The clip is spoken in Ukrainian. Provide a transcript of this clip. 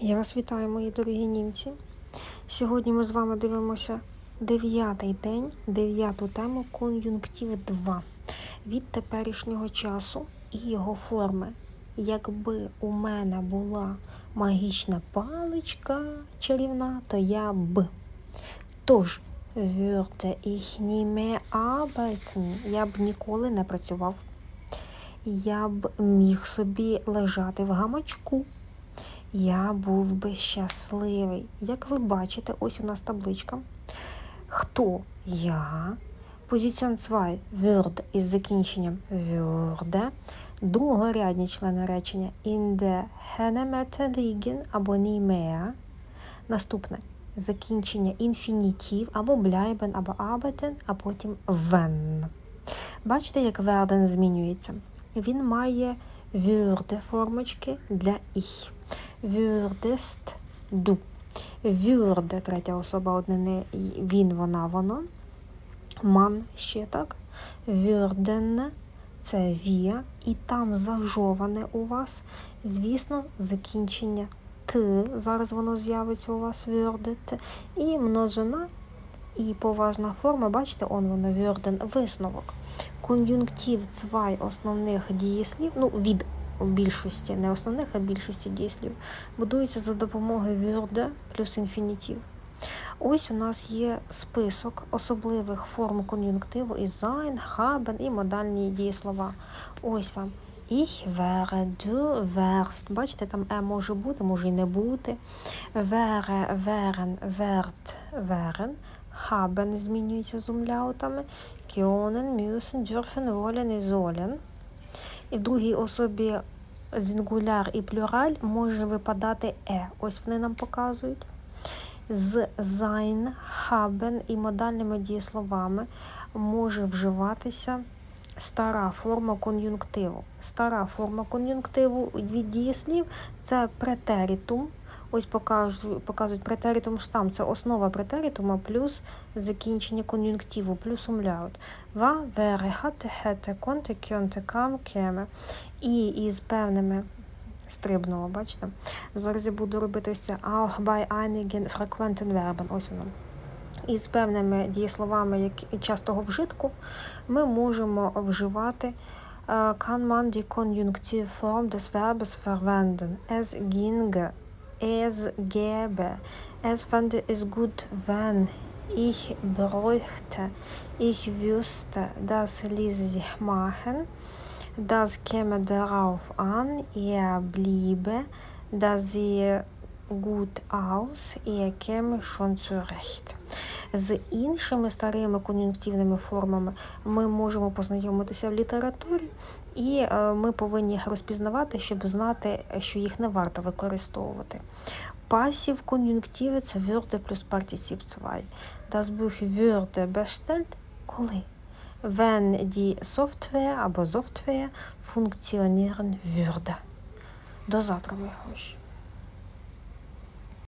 Я вас вітаю, мої дорогі німці. Сьогодні ми з вами дивимося дев'ятий день, дев'яту тему кон'юнктив 2 від теперішнього часу і його форми. Якби у мене була магічна паличка чарівна, то я б. Тож, würde ich nie mehr arbeiten, я б ніколи не працював. Я б міг собі лежати в гамачку. Я був би щасливий. Як ви бачите, ось у нас табличка. Хто я? Позиціон 2 würde із закінченням würde. Другорядні члени речення in der liegen або nie. Наступне закінчення інфінітів або bleiben, або arbeiten, а потім wenn. Бачите, як werden змінюється? Він має würde формочки для ich. Würdest du. Würde, третя особа однини, він, вона, воно. Ман ще так. Würden – це wir. І там зажоване у вас, звісно, закінчення т. Зараз воно з'явиться у вас würdet. І множина, і поважна форма, бачите, он воно würden, висновок. Кон'юнктив цвай основних дієслів, ну, від більшості, не основних, а більшості дієслів, будується за допомогою würde плюс інфінітив. Ось у нас є список особливих форм кон'юнктиву із sein, haben і модальні дієслова. Ось вам. Ich wäre, du wärst. Бачите, там е може бути, може і не бути. Wäre, wären, werd, wären. Haben змінюється з умляутами. Können, müssen, dürfen, wollen і sollen. І в другій особі зінгуляр і плюраль може випадати е. Ось вони нам показують. З sein, haben і модальними дієсловами може вживатися стара форма кон'юнктиву. Стара форма кон'юнктиву від дієслів це претерітум. Ось покажуть, показують претеритум штам. Це основа претеритума плюс закінчення кон'юнктиву, плюс умляут. Ва, вере, хате, хете, конте, кьонте, кам, кеме. І із певними стрибнуло, бачите? Зараз я буду робити ось це auch bei einigen frequenten Verben. Ось воно. І з певними дієсловами як частого вжитку ми можемо вживати kann man die Konjunktivform des Verbes verwenden. Es ginge, es gäbe, es fände es gut, wenn, ich bräuchte, ich wüsste, das ließe sich machen, das käme darauf an, er bliebe, das sehe gut aus, er käme schon zurecht. З іншими старими кон'юнктивними формами ми можемо познайомитися в літературі, і ми повинні їх розпізнавати, щоб знати, що їх не варто використовувати. Пасів кон'юнктиви це würde плюс партiciп 2. Das Buch würde bestellt коли? Wenn die Software або Software funktionieren würde. До завтра, мої гроші.